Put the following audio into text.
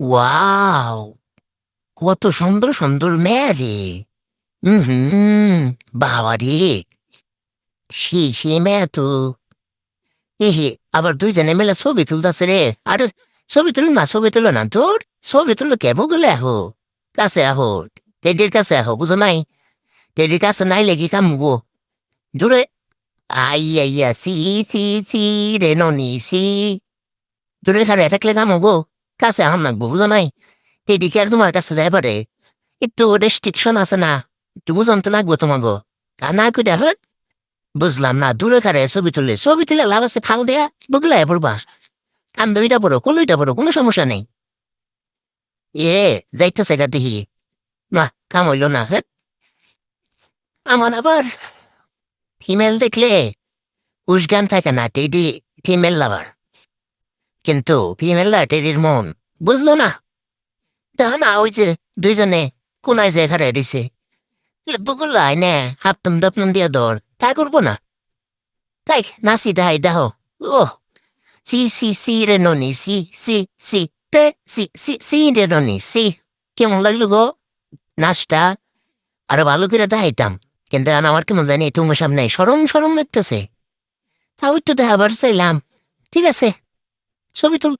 Wow, কত সুন্দর সুন্দর মেয়ে রে। হুম, বাবা রে। সে সে মেয়ে তো। এহে আবার দুইজনে মেলা ছবি তুলতেছে রে। আরে, ছবি তুল না, ছবি তুলো না। তোর ছবি তুলো কেবো গেলে আহো। কাছে আহো। টেডির কাছে আহো, বুঝো নাই? টেডির কাছে নাই লেগে কামবো জোরে আই আইয়া সি সি সি, রে, ননি, সি। জোরে খারে থাকলে কামবো কাছে আম লাগবো বুঝো নাই। টেডিকে আর তোমার কাছে যাই পারে একটু রেস্ট্রিকশন আছে না। একটু বুঝন তো লাগবো তোমাকে। তা না করে হত বুঝলাম না দূরে কারে ছবি তুলে। ছবি তুলে লাভ আছে ফাল দেয়া বুগলা পড়বা কান্দবিটা পড়ো কলইটা পড়ো কোনো সমস্যা নেই। এ যাইতেছে এটা দেখি। না, কাম হইল না হেৎ আমার আবার ফিমেল দেখলে উসগান থাকে না টেডি ফিমেল লাভার কিন্তু ফিমেলরা টেডির মন, বুঝলো না? তা না, ওই যে দুইজনে কোনায় যে ঘরে দিছে বুগুলাই নে হাপতম দপনম দিয়া দর তাই করব না? তাই নাসি দাই দাহ ও সি সি সি রে ননি, সি সি সি, তে, সি সি সি রে ননি, সি। কেমন লাগল গো? নাচটা আরও ভালো করে দেখাইতাম, কিন্তু আমার কেমন জানি, তোমার সামনে সরম সরম লাগতেছে। তাও একটু দেখাবার চাইলাম, ঠিক আছে। ছবি তুল